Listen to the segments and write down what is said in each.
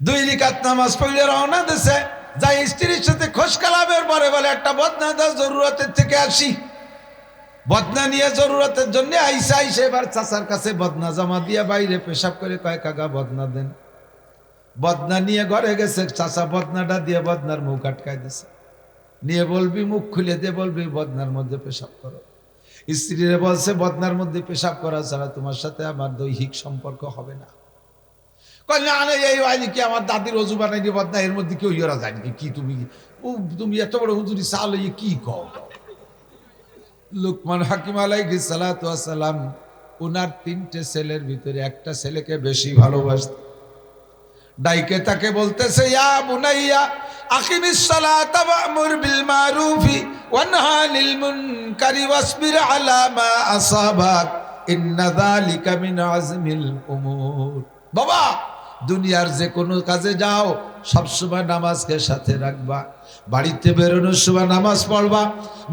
দুই রিকাত নামাজ পড়লে রওনা দিছে। যাই স্ত্রীর সাথে খোঁজ কালামের পরে বলে, একটা বদনা দাও, জরুরতের থেকে আসি। বদনা নিয়ে জরুরতের জন্য আইসা আইসে এবার চাচার কাছে বদনা জমা দিয়ে বাইরে পেশাব করে কয়েক কাকা বদনা দেন। বদনা নিয়ে ঘরে গেছে, চাচা বদনাটা দিয়ে বদনার মুখ আটকায় দিছে। নিয়ে বলবি, মুখ খুলে দিয়ে বলবি, বদনার মধ্যে পেশাব করো। স্ত্রীরে বলছে, বদনার মধ্যে পেশাব করা ছাড়া তোমার সাথে আমার দৈহিক সম্পর্ক হবে না। এই আমার দাদির অজু বদনা এর মধ্যে কেউ যায় নাকি? কি তুমি? ও, তুমি এত বড় হুজুরি কি কও? লুকমান হাকিম সালাম, উনার তিনটে ছেলের ভিতরে একটা ছেলেকে বেশি ভালোবাসত। ডাইকে তাকে বলতেছে, ইয়া বুনাইয়া, আকিমিস সালাতা ওয়া'মুর বিল মারুফি মুনকারি ওয়াসবির আলা মা আসাবাক ইন্না যালিকা মিন আজমিল উমুর। বাবা দুনিয়ার যে কোনো কাজে যাও সবসময় নামাজকে সাথে রাখবা। বাড়িতে বেরোনোর সময় নামাজ পড়বা,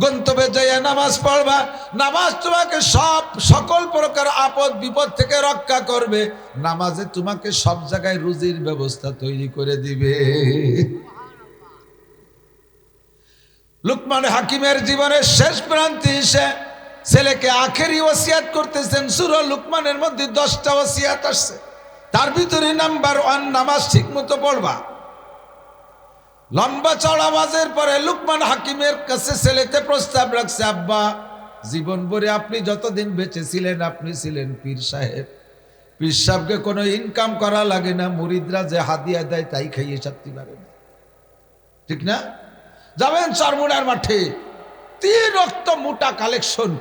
গন্তব্যে যাইয়া নামাজ পড়বা। নামাজ তোমাকে সব, সকল প্রকার আপদ বিপদ থেকে রক্ষা করবে। নামাজে তোমাকে সব জায়গায় রুজির ব্যবস্থা তৈরি করে দিবে। লুকমান হাকিমের জীবনের শেষ প্রান্তে এসে ছেলেকে আখেরি ওসিয়াত করতেছেন। সুর লুকমানের মধ্যে দশটা ওসিয়াত আসছে। তার ভিতরে নাম্বার ওয়ান নামাজ ঠিক মতো পড়বা। লম্বা চড়াবাজের পরে লুকমান হাকিমের কাছে ছেলেতে প্রস্তাব রাখছে, আব্বা, জীবন ভরে আপনি যতদিন বেঁচে ছিলেন, আপনি ছিলেন পীর সাহেব। পীর সাহেবকে কোনো ইনকাম করা লাগে না, মুরিদরা যে হাদিয়া দেয় তাই খাইয়ে চাকরি পারে না। ঠিক না? যাবেন চরমুনার মাঠে। তিন রক্ত মোটা কালেকশন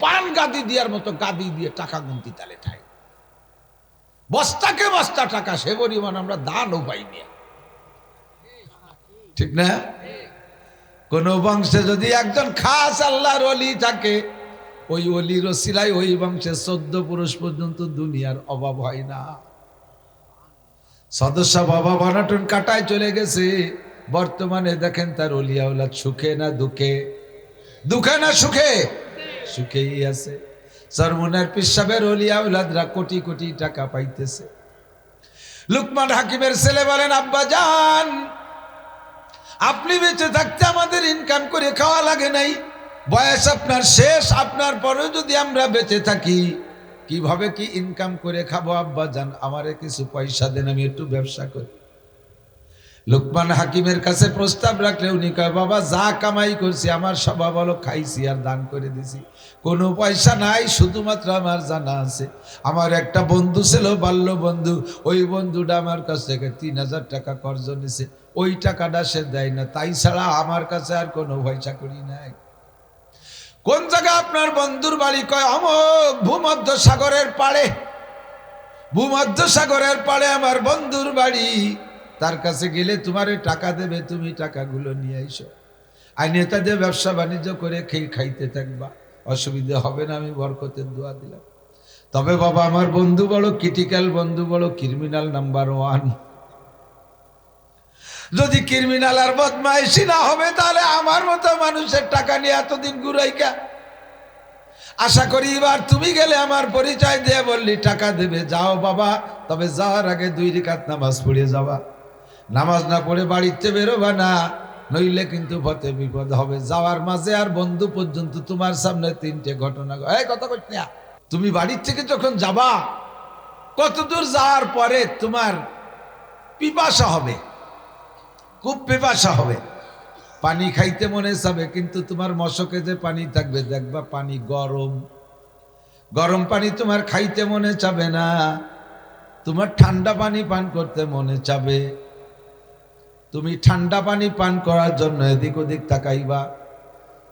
পান গাদি দেওয়ার মতো গাদি দিয়ে টাকা গুনতি তালে ঠাই বস্তাকে বস্তা টাকা, সে পরিমাণ আমরা দানও পাইনি ঠিক না? কোন বংশে যদি একজন খাস আল্লাহর অলি থাকে, ওই অলির সিলাই ওই বংশে চোদ্দ পুরুষ পর্যন্ত দুনিয়ার অভাব হয় না। সদস্য বাবা বানাটন কাটায় চলে গেছে। বর্তমানে দেখেন তার অলিয়াউলা সুখে না দুঃখে? দুঃখে না সুখে? সুখেই আছে। সরমুনার পিসাবের অলিয়াউলাদরা কোটি কোটি টাকা পাইতেছে। লুকমান হাকিমের ছেলে বলেন, আব্বা যান আপনি বেঁচে থাকতে আমাদের ইনকাম করে খাওয়া লাগে নাই। বয়স আপনার শেষ, আপনার পরেও যদি আমরা বেঁচে থাকি, কীভাবে কি ইনকাম করে খাব আব্বা যান আমারে কিছু পয়সা দেন, আমি একটু ব্যবসা করি। লোকমান হাকিমের কাছে প্রস্তাব রাখলে উনি কয়, বাবা, যা কামাই করছি, আমার স্বভাব হলো খাইছি আর দান করে দিছি। কোনো পয়সা নাই, শুধুমাত্র আমার জানা আছে। আমার একটা বন্ধু ছিল, বাল্য বন্ধু, ওই বন্ধুটা আমার কাছ থেকে তিন হাজার টাকা কর্জ নিছে। ওই টাকাটা সে দেয় না, তাই ছাড়া আমার কাছে আর কোনো পয়সা করি নাই। কোন জায়গা আপনার বন্ধুর বাড়ি? কয়, অমক ভূমধ্য সাগরের পাড়ে। ভূমধ্য সাগরের পাড়ে আমার বন্ধুর বাড়ি। তার কাছে গেলে তোমারে টাকা দেবে, তুমি টাকাগুলো নিয়ে আইসো। আর নেতাদের ব্যবসা বাণিজ্য করে খেয়ে খাইতে থাকবা। অসুবিধে হবে না, আমি বরকতের দোয়া দিলাম। তবে বাবা, আমার বন্ধু বড় ক্রিটিক্যাল বন্ধু বড় ক্রিমিনাল নাম্বার ওয়ান। যদি ক্রিমিনাল আর বদমাইশি না হবে, তাহলে আমার মতো মানুষের টাকা নিয়ে এতদিন ঘুরাইকা আশা করি এবার তুমি গেলে আমার পরিচয় দিয়ে বললি, টাকা দেবে, যাও বাবা। তবে যাওয়ার আগে দুই রিকাত নামাজ পড়ে যাবা। নামাজ না পড়ে বাড়িতে বেরোবা না। নইলে কিন্তু পথে বিপদ হবে। যাওয়ার মাঝে আর বন্ধু পর্যন্ত তোমার সামনে তিনটে ঘটনা এই কথা কইস না। তুমি বাড়ির থেকে যখন যাবা কত দূর যাওয়ার পরে তোমার পিপাসা হবে? খুব পিপাসা হবে। পানি খাইতে মনে চাবে কিন্তু তোমার মশকে যে পানি থাকবে, দেখবা পানি গরম। গরম পানি তোমার খাইতে মনে চাবে না। তোমার ঠান্ডা পানি পান করতে মনে চাবে তুমি ঠান্ডা পানি পান করার জন্য এদিক ওদিক তাকাইবা।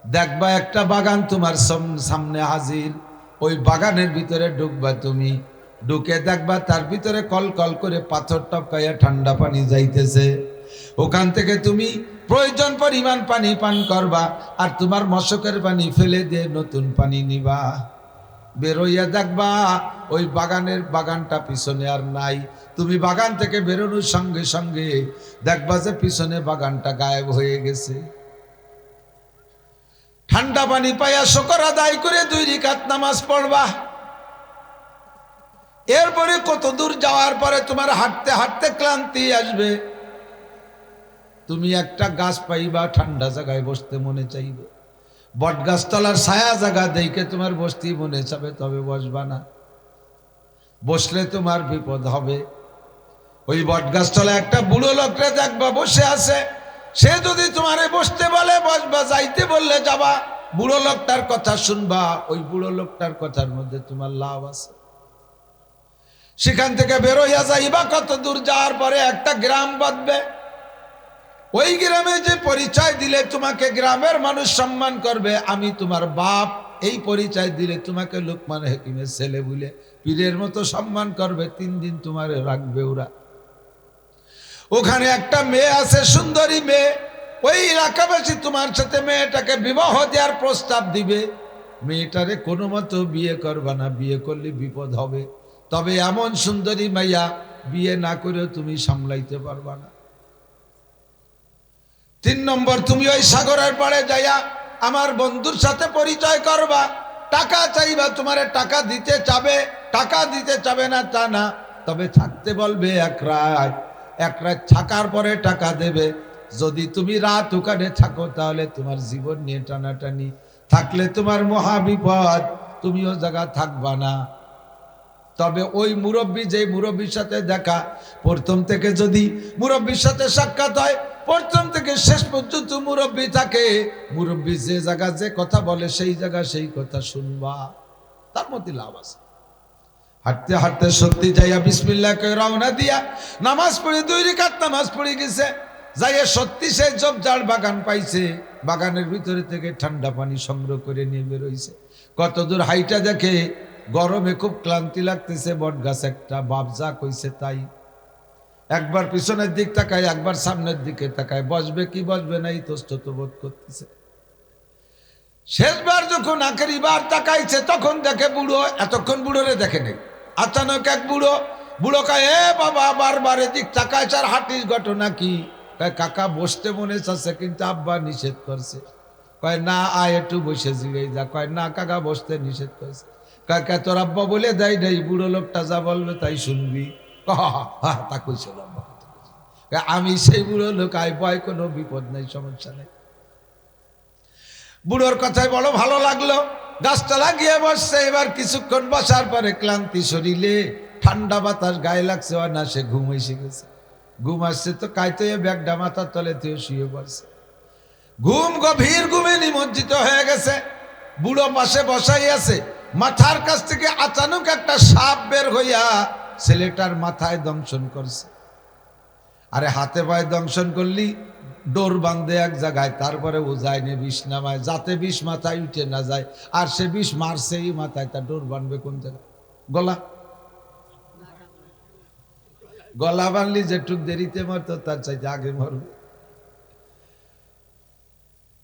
দেখবা একটা বাগান তোমার সাম- সামনে হাজির। ওই বাগানের ভিতরে ঢুকবা তুমি। ঢুকে দেখবা তার ভিতরে কল কল করে পাথর টপকাইয়া ঠান্ডা পানি যাইতেছে। ওখান থেকে তুমি প্রয়োজন পরিমাণ পানি পান করবা আর তোমার মশকের পানি ফেলে দিয়ে নতুন পানি নিবা। বেরোইয়া দেখবা ওই বাগানের বাগানটা পিছনে আর নাই। তুমি বাগান থেকে বেরোনোর সঙ্গে সঙ্গে দেখবা যে পিছনে বাগানটা গায়েব হয়ে গেছে। ঠান্ডা পানি পাইয়া শকর আদায় করে দুই রিকাত নামাজ পড়বা। এরপরে কত দূর যাওয়ার পরে তোমার হাঁটতে হাঁটতে ক্লান্তি আসবে। তুমি একটা গাছ পাইবা, ঠান্ডা জায়গায় বসতে মনে চাইবে। বট গাছতলার ছায়া জায়গা দেখে তোমার বসতেই মনে চাবে তবে বসবা না। বসলে তোমার বিপদ হবে। ওই বট গাছতলা একটা বুড়ো লোকরে দেখবা বসে আছে। সে যদি তোমারে বসতে বলে, বসবা, যাইতে বললে যাবা। বুড়ো লোকটার কথা শুনবা, ওই বুড়ো লোকটার কথার মধ্যে তোমার লাভ আছে। সেখান থেকে বেরোইয়া যাইবা কত দূর যাওয়ার পরে একটা গ্রাম বাঁধবে। ওই গ্রামে যে পরিচয় দিলে তোমাকে গ্রামের মানুষ সম্মান করবে, আমি তোমার বাপ, এই পরিচয় দিলে তোমাকে লোকমান হেকিমের ছেলে বলে পীরের মতো সম্মান করবে, তিন দিন তোমার রাখবে ওরা। ওখানে একটা মেয়ে আছে, সুন্দরী মেয়ে, ওই এলাকাবাসী তোমার সাথে মেয়েটাকে বিবাহ দেওয়ার প্রস্তাব দিবে। মেয়েটারে কোনো মতো বিয়ে করবা না, বিয়ে করলে বিপদ হবে। তবে এমন সুন্দরী মাইয়া বিয়ে না করেও তুমি সামলাইতে পারবা না। তিন নম্বর, তুমি ওই সাগরের পাড়ে যাইয়া আমার বন্ধুর সাথে পরিচয় করবা। টাকা চাইবা, তোমারে টাকা দিতে চাবে, টাকা দিতে চাবে না তা না। তবে থাকতে বলবে এক রাত এক রাত থাকার পরে টাকা দেবে। যদি তুমি রাত ওখানে থাকো, তাহলে তোমার জীবন নিয়ে টানাটানি। থাকলে তোমার মহাবিপদ তুমিও জায়গা থাকবা না। তবে ওই মুরব্বী যে মুরব্বীর সাথে দেখা, প্রথম থেকে যদি মুরব্বীর সাথে সাক্ষাৎ হয়, প্রথম থেকে শেষ পর্যন্ত মুরব্বী থাকে। মুরব্বী যে জায়গা যে কথা বলে, সেই জায়গা সেই কথা শুনবা। তার মধ্যে লাভ আছে। হাঁটতে হাঁটতে সত্যি যাইয়া বিসমিল্লা কে রওনা দিয়া নামাজ পড়ে দুই রেখাত নামাজ পড়ে গেছে। যাইয়া সত্যি সে জবজার বাগান পাইছে, বাগানের ভিতরে থেকে ঠান্ডা পানি সংগ্রহ করে নিয়ে বেরোইছে কতদূর হাইটা দেখে গরমে খুব ক্লান্তি লাগতেছে, বট গাছ একটা বাবজা কইছে তাই। একবার পিছনের দিক তাকায়, একবার সামনের দিকে তাকায়। বসবে কি বসবে না, এই তস্তত বোধ করতেছে। শেষবার যখন আখেরি বার তাকাইছে, তখন দেখে বুড়ো, এতক্ষণ বুড়োরে দেখে নেই। আচানক এক বুড়ো বুড়ো কায়, এ বাবা, বারবার এদিক তাকাইছে আর হাটির ঘটনা কি? কয়, কাকা, বসতে মনে চাচ্ছে, কিন্তু আব্বা নিষেধ করছে। কয়, না, আয়, একটু বসে জিরে যা। কয়, না, কাকা, বসতে নিষেধ করছে। কাকা, তোর আব্বা বলে দেয় নেই, বুড়ো লোকটা যা বলবে তাই শুনবি। তা কইছিল আমি সেই বুড়ো লোক আই ভয়, কোনো বিপদ নেই, সমস্যা নেই। বুড়োর কথায় বড় ভালো লাগল। গাছতলা গিয়ে বসছে, এবার কিছুক্ষণ বসার পরে ক্লান্তি শরীরে ঠান্ডা বাতাস গায়ে লাগছে আর না সে ঘুম এসে গেছে। ঘুম আসছে তো কাইতে ব্যাগটা মাথার তলে থেকে শুয়ে পড়ছে। ঘুম গভীর ঘুমে নিমজ্জিত হয়ে গেছে। বুড়ো পাশে বসাই আছে। মাথার কাছ থেকে আচানক একটা সাপ বের হইয়া ছেলেটার মাথায় দংশন করছে। আরে হাতে পায়ে দংশন করলি, ডোর বাঁধে এক জায়গায়, তারপরে ও যায়নি বিষ নামায়। যাতে বিষ মাথায় উঠে না যায়, আর সে বিষ মারছেই মাথায়, তার ডোর বাঁধবে কোন জায়গায়? গলা? গলা বানলি যেটুক দেরিতে মারতো, তার চাইতে আগে মরবে।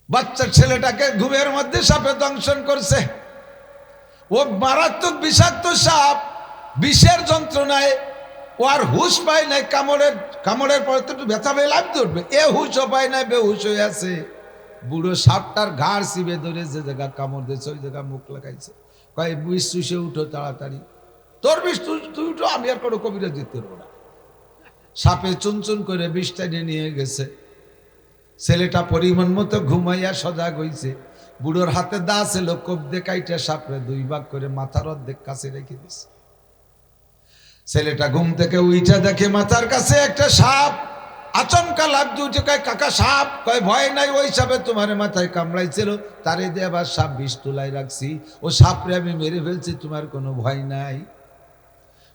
বাচ্চা ছেলেটাকে ঘুমের মধ্যে সাপে দংশন করছে। ও মারাত্মক বিষাক্ত সাপ, বিষের যন্ত্রণায় ও আর হুশ পায় নাই, কামড়ের কামড়ের পরে তো একটু ব্যথা পেয়ে লাভ ধরবে। এ হুশও পায় নাই, বেহুশ হয়ে আছে। বুড়ো সাপটার ঘাড় চিবে ধরে যে জায়গা কামড় দিয়েছে, ওই জায়গা মুখ লাগাইছে। কয়, বিষ চুষে উঠো তাড়াতাড়ি। তোর বিষ তুই উঠো, আমি আর কোনো কবিরা দিতে পারব না। সাপে চুনচুন করে বিষটা নিয়ে গেছে। ছেলেটা পরিমাণ মতো ঘুমাইয়া সজাগ হইছে। বুড়োর হাতে দা ছিল কোপ দিয়ে কাইটা সাপড়ে দুই ভাগ করে মাথার অর্ধেক কাছে রেখে দিছে। ছেলেটা ঘুম থেকে উইটা দেখে মাথার কাছে একটা সাপ। আচমকা লাভ উঠে কয়, কাকা সাপ, কয়, ভয় নাই, ওই সাপে তোমার মাথায় কামড়াইছিল, তারে দিয়ে আবার সাপ বিষ তুলাই রাখছি। ও সাপরে আমি মেরে ফেলছি, তোমার কোনো ভয় নাই।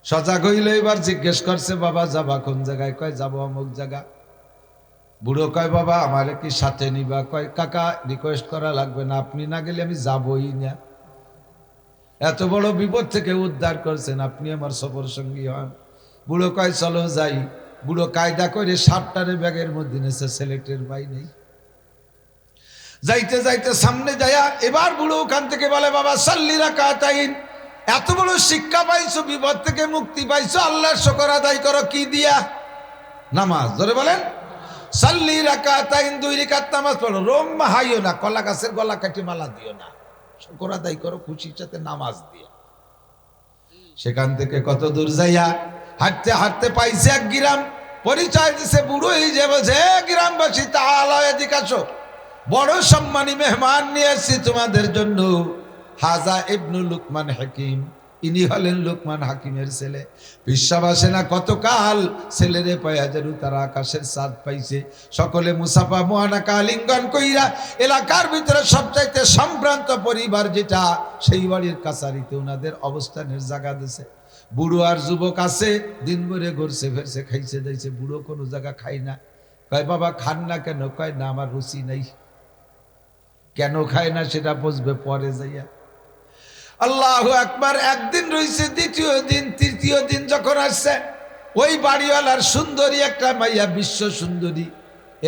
সজাগ হইল, এবার জিজ্ঞেস করছে, বাবা, যাবা কোন জায়গায়? কয়, যাব অমুক জায়গা। বুড়ো কয়, বাবা, আমার কি সাথে নিবা? কয়, কাকা রিকোয়েস্ট করা লাগবে না, আপনি না গেলে আমি যাবই না। এত বড় বিপদ থেকে উদ্ধার করছেন, আপনি আমার সফর সঙ্গী হন। বুড়ো কয়, চলো যাই। বুড়ো কায়দা করে সাতটারে ব্যাগের মধ্যে নেছে সিলেক্টের বাই নেই যাইতে যাইতে সামনে যায়া এবার বুড়ো ওখান থেকে বলে, বাবা সাল্লিরা কাতাইন এত বড় শিক্ষা পাইছো, বিপদ থেকে মুক্তি পাইছো, আল্লাহর শকর আদায় করো, কি দিয়া? নামাজ ধরে বলেন। সাল্লি পড়ো। না, কলা গাছের গলা কাটি মালা দিও না। আদায় করো, খুশির সাথে নামাজ দিয়া সেখান থেকে কত দূর যাইয়া হাঁটতে হাঁটতে পাইছে এক গ্রাম। পরিচয় দিছে বুড়ো এই যে বলছে, "এ গ্রামবাসী, তাহলে এদিকে আসো। বড় সম্মানী মেহমান নিয়ে এসছি তোমাদের জন্য। হাজা ইবনু লুকমান হাকিম ইনি হলেন লোকমান হাকিমের ছেলে। বিশ্বাবাসে না কতকাল ছেলেরে পায়া যেন তারা আকাশের সাদ পাইছে। সকলে মুসাফা মোহানা কালিঙ্গন কইরা এলাকার ভিতরে সবচাইতে সম্ভ্রান্ত পরিবার যেটা, সেই বাড়ির কাছারিতে ওনাদের অবস্থানের জায়গা দিছে। বুড়ো আর যুবক আছে, দিন ভরে ঘুরছে, ফেরছে, খাইছে, দাইছে, বুড়ো কোনো জায়গা খাই না। কয়, বাবা, খান না কেন? কয়, না, আমার রুচি নাই। কেন খায় না সেটা বুঝবে পরে যাইয়া। আল্লাহ একবার একদিন রয়েছে দ্বিতীয় দিন, তৃতীয় দিন যখন আসছে, ওই বাড়িওয়ালার সুন্দরী, একটা মাইয়া বিশ্ব সুন্দরী।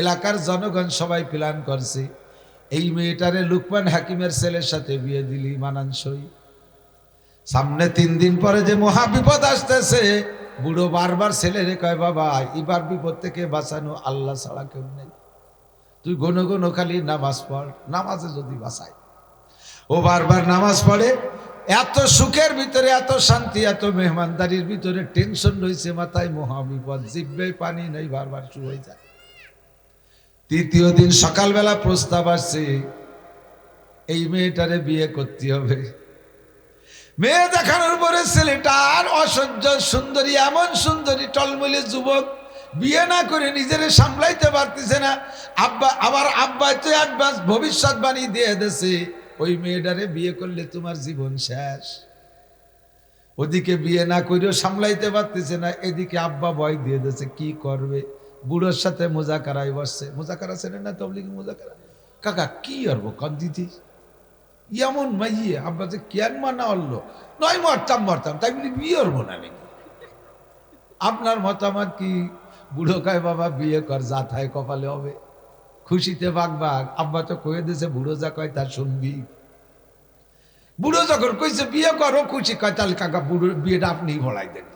এলাকার জনগণ সবাই প্ল্যান করছে, এই মেয়েটারে লুকমান হাকিমের ছেলের সাথে বিয়ে দিলি মানানসই। সামনে তিন দিন পরে যে মহা বিপদ আসতেছে, বুড়ো বারবার ছেলেরে কয়, বাবা, এবার বিপদ থেকে বাঁচানো আল্লাহ ছাড়া কেউ নেই। তুই ঘন ঘন খালি নামাজ পড়, নামাজে যদি বাঁচায়। ও বারবার নামাজ পড়ে এত সুখের ভিতরে এত শান্তি, এত মেহমানদারির ভিতরে টেনশন রয়েছে মাথায়, মহাবিপদ। জিব্বে পানি নেই, বারবার শু হয়ে যায়। তৃতীয় দিন সকালবেলা প্রস্তাব আসছে, এই মেয়েটারে বিয়ে করতে হবে। মেয়ে দেখানোর পরে ছেলেটা আর অসহ্য, সুন্দরী, এমন সুন্দরী, টলমলে যুবক, বিয়ে না করে নিজেরে সামলাইতে পারতেছে না। আব্বা আবার আব্বা তো অ্যাডভান্স ভবিষ্যৎবাণী দিয়ে দেছে ওই মেয়েটারে বিয়ে করলে তোমার জীবন শেষ। ওদিকে বিয়ে না করেও সামলাইতে পারতেছে না, এদিকে আব্বা ভয় দিয়ে দিয়েছে, কি করবে? বুড়োর সাথে মোজাকারাই বসছে। মোজাকারা ছেড়ে না তবলিগ মোজাকারা কাকা, কি করব কন দিদি এমন মাইয়ে, আব্বা যে কেন মানা হলো নয় মরতাম মরতাম তাই বলি বিয়ে করব না নাকি? আপনার মতামত কি? বুড়ো কায়, বাবা, বিয়ে কর, যা থায় কপালে হবে। খুশিতে বাঘ বাঘ, আব্বা তো কয়ে দিয়েছে বুড়ো যা কয় তা শুনবি। বুড়ো যখন কইছে, বিয়ে করো, খুশি কয়, তাহলে কাকা বুড়ো বিয়েটা আপনিই ভরাই দেন,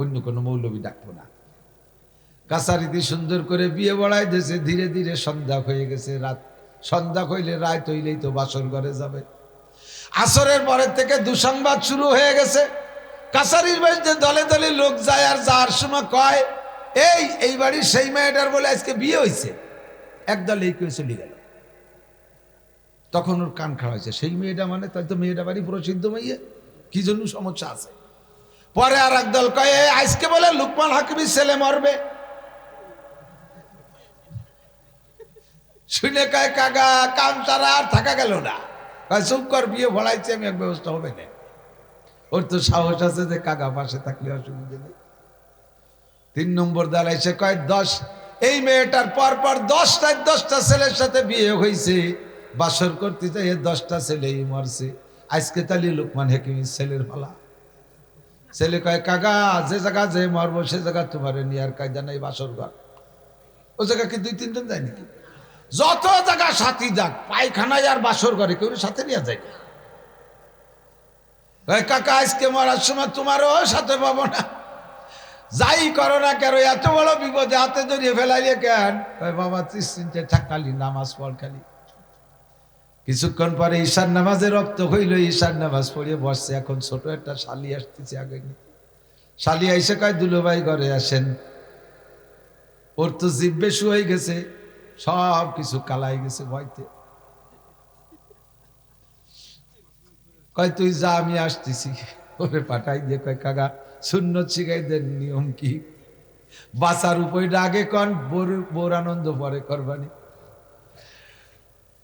অন্য কোনো মৌলবী ডাকবো না। কাছারিতে সুন্দর করে বিয়ে বড়াই দিয়েছে ধীরে ধীরে সন্ধ্যা হয়ে গেছে, রাত সন্ধ্যা হইলে রায় হইলেই তো বাসর ঘরে যাবে। আসরের পরের থেকে দুসংবাদ শুরু হয়ে গেছে। কাছারির বাড়িতে দলে দলে লোক যায় আর যাওয়ার সময় কয়, এই এই বাড়ির সেই মেয়েটার বলে আজকে বিয়ে হয়েছে একদল এই কেউ চলে গেল। তখন ওর কান খাওয়া হয়েছে। সেই মেয়েটা মানে তাই তো মেয়েটা বাড়ি প্রসিদ্ধ মেয়ে। কি জন্য সমস্যা আছে? পরে আর একদল কয়, "এই আজকে বলে লুকমান হাকিমের ছেলে মরবে। শুনে কয়, কাকা কাম তারা আর থাকা গেল না। চুপ কর, বিয়ে ভরাইছে আমি এক ব্যবস্থা হবে না। ওর তো সাহস আছে যে কাকা পাশে থাকলে অসুবিধা নেই। তিন নম্বর দাঁড়াইছে কয়, দশ এই মেয়েটার পর পর দশটায় দশটা ছেলের সাথে বিয়ে হয়েছে বাসর করতে যাই দশটা ছেলেই মরছে। আজকে তালি লোকমান হেকিমের ছেলের ফলা ছেলে কয়, কাকা, যে জায়গা যে মরবো, সে জায়গা তোমার নিয়ে আর কায়দা নাই বাসর ঘর। ও জায়গা কি দুই, তিনজন যায় নাকি? যত জায়গা সাথী যাক, পায়খানায় আর বাসর ঘরে কেউ সাথে নিয়ে যায় কাকা, আজকে মরার সময় তোমারও সাথে পাবো না। যাই করো না কেন, এত বড় বিপদে হাতে জড়িয়ে ফেলাইলে কেন? বাবা তিনটে থাকালি নামাজ পড় খালি। কিছুক্ষণ পরে ঈশান নামাজে রক্ত হইল ঈশান নামাজ পড়িয়ে বসছে। এখন ছোট একটা শালি আসতেছে আগে শালি আইসে কয়, দুলোভাই ঘরে আসেন। ওর তো জিব্বে হয়ে গেছে, সব কিছু কালাই গেছে ভয়তে। কয়, তুই যা, আমি আসতেছি। ওরে পাঠাই দিয়ে কয়, কাকা শূন্য শিখাইদের নিয়ম কি? বাসার উপরটা আগে কন, বোর বোর আনন্দ পরে করবানি।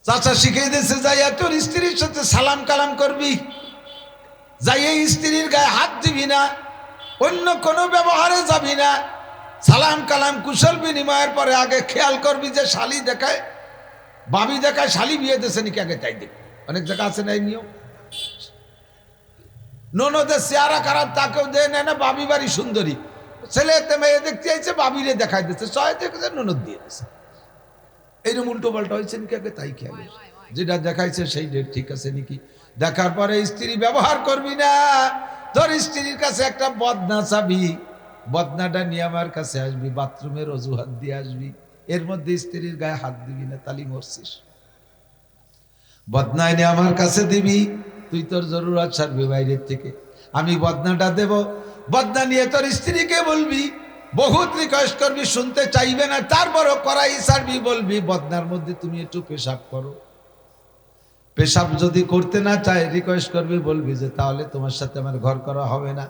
চাচা শিখাই দিয়েছে যাইয়া তোর স্ত্রীর সাথে সালাম কালাম করবি। যাইয়া স্ত্রীর গায়ে হাত দিবি না, অন্য কোনো ব্যবহারে যাবি না। সালাম কালাম কুশল বিনিময়ের পরে আগে খেয়াল করবি যে শালি দেখায়, বাবি দেখায় শালি বিয়ে দেশে নাকি আগে তাই দেখবি। অনেক জায়গা আছে না এই নিয়ম? ননদের চেহারা খারাপ তাকেও দেয় নেয় না বাবি বাড়ি সুন্দরী। ছেলে মেয়ে দেখতে চাইছে বাবিরে দেখাই দিচ্ছে। ছয় দেখেছে ননদ দিয়ে দিচ্ছে এইরকম উল্টো পাল্টা হয়েছে নাকি আগে? তাই খেয়াল যেটা দেখাইছে সেই ডেট ঠিক আছে নাকি? দেখার পরে স্ত্রী ব্যবহার করবি না। তোর স্ত্রীর কাছে একটা বদনা চাবি। বদনাটা নিয়ে আমার কাছে আসবি বাথরুমের অজুহাত দিয়ে আসবি। এর মধ্যে স্ত্রীর গায়ে হাত দিবি না তালি মরছিস। বদনায় নিয়ে আমার কাছে দিবি। তুই তোর জরুরত ছাড়বি বাইরের থেকে। আমি বদনাটা দেব। বদনা নিয়ে তোর স্ত্রীকে বলবি, বহুত রিকোয়েস্ট করবি, শুনতে চাইবে না, তারপরও করাই সারবি বলবি, বদনার মধ্যে তুমি একটু পেশাব করো। পেশাব যদি করতে না চায় রিকোয়েস্ট করবি, বলবি যে তাহলে তোমার সাথে আমার ঘর করা হবে না।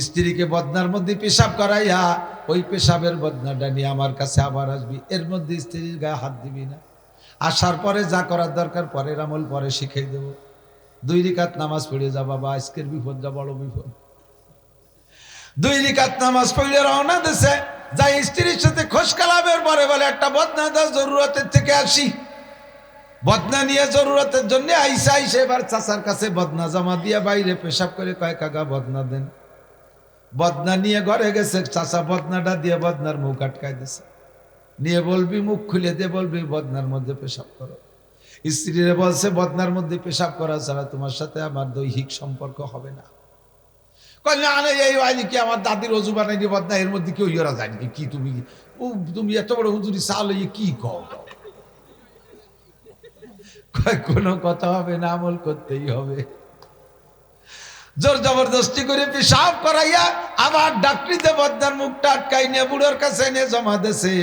স্ত্রীকে বদনার মধ্যে পেশাব করাইয়া, ওই পেশাবের বদনাটা নিয়ে আমার কাছে আবার আসবি। এর মধ্যে স্ত্রীর গায়ে হাত দিবি না। আসার পরে যা করার দরকার, পরের আমল পরে শিখিয়ে দেব। দুই রিকাত নামাজ পড়ে যা, বাবা, আজকের বিপদটা বড় বিপদ। দুই রিকাত নামাজ পড়লে রওনা দেশে যাই স্ত্রীর সাথে খোঁজ কালামের পরে বলে, একটা বদনা দাও, জরুরতের থেকে আসি। বদনা নিয়ে জরুরতের জন্য আইসা, আইসে এবার চাচার কাছে বদনা জমা দিয়ে বাইরে পেশাব করে কয়েক কাকা, বদনা দেন। বদনা নিয়ে ঘরে গেছে, চাচা বদনাটা দিয়ে বদনার মুখ আটকায় দিছে। নিয়ে বলবি, মুখ খুলে দিয়ে বলবি, বদনার মধ্যে পেশাব করো। স্ত্রীরে বলছে, বদনার মধ্যে পেশাব করা ছাড়া তোমার সাথে আমার দৈহিক সম্পর্ক হবে না। এই কি আমার দাদির অজু বানাইনি, বদনা, এর মধ্যে কেউ ইয়েরা কি তুমি? ও, তুমি এত বড় হুজুরি চাল কি? কোনো কথা হবে না, আমল করতেই হবে। জোর জবরদস্তি করে পেশাব করাইয়া আবার ডাক্তারিতে বদনার মুখটা আটকাই নিয়ে বুড়োর কাছে এনে জমা দেছে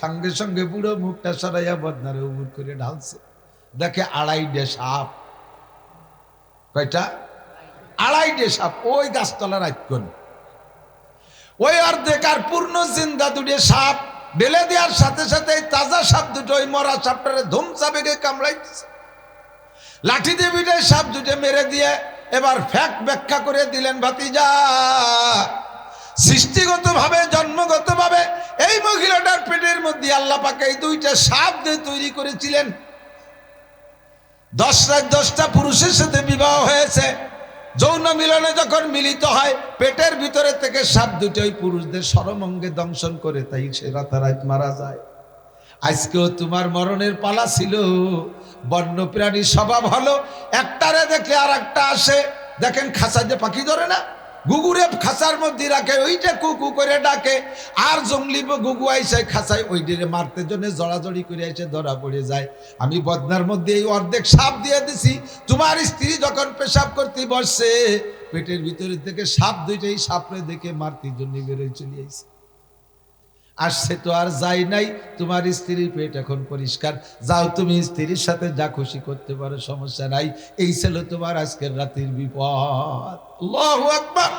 সঙ্গে সঙ্গে বুড়ো মুখটা সরাইয়া বদনারে উবুর করে ঢালছে। দেখে আড়াইটে সাপ। কয়টা? আড়াইটে সাপ, ওই গাছতলার আইকন ওই অর্ধেক আর পূর্ণ জিন্দা দুটে সাপ। বেলে দেওয়ার সাথে সাথে তাজা সাপ দুটো ওই মরা সাপটারে ধুমসা বেগে কামড়াইতেছে। লাঠি দিয়ে সাপ দুটে মেরে দিয়ে এবার ফ্যাক ব্যাখ্যা করে দিলেন ভাতিজা। সৃষ্টিগত ভাবে জন্মগত ভাবে এই মহিলাটার পেটের মধ্যে আল্লাহ পাকে এই দুইটা সাপ দিয়ে তৈরি করেছিলেন। দশ লাখ দশটা পুরুষের সাথে বিবাহ হয়েছে। যৌন মিলনে যখন মিলিত হয়, পেটের ভিতরে থেকে সাপ দুটো ওই পুরুষদের সরমঙ্গে দংশন করে, তাই সে রাতারাত মারা যায়। আজকেও তোমার মরণের পালা ছিল। বন্য প্রাণীর স্বভাব হলো, একটারে দেখে আর একটা আসে। দেখেন খাঁচা যে পাখি ধরে না? গুগুরে খাঁচার মধ্যে রাখে, ওইটা কুকু করে ডাকে। আর জঙ্গলি গুগু আইসায় খাঁচায় ওইটারে মারতে জন্য জড়াজড়ি করে এসে ধরা পড়ে যায়। আমি বদনার মধ্যে এই অর্ধেক সাপ দিয়ে দিছি। তোমার স্ত্রী যখন পেশাব করতে বসছে, পেটের ভিতরে থেকে সাপ দুইটাই সাপরে দেখে মারতে জন্য বেরোয় চলে আইছে। আসছে তো আর যাই নাই। তোমার স্ত্রীর পেট এখন পরিষ্কার। যাও তুমি স্ত্রীর সাথে যা খুশি করতে পারো, সমস্যা নাই। এই ছিল তোমার আজকের রাতের বিপদ। আল্লাহু আকবার।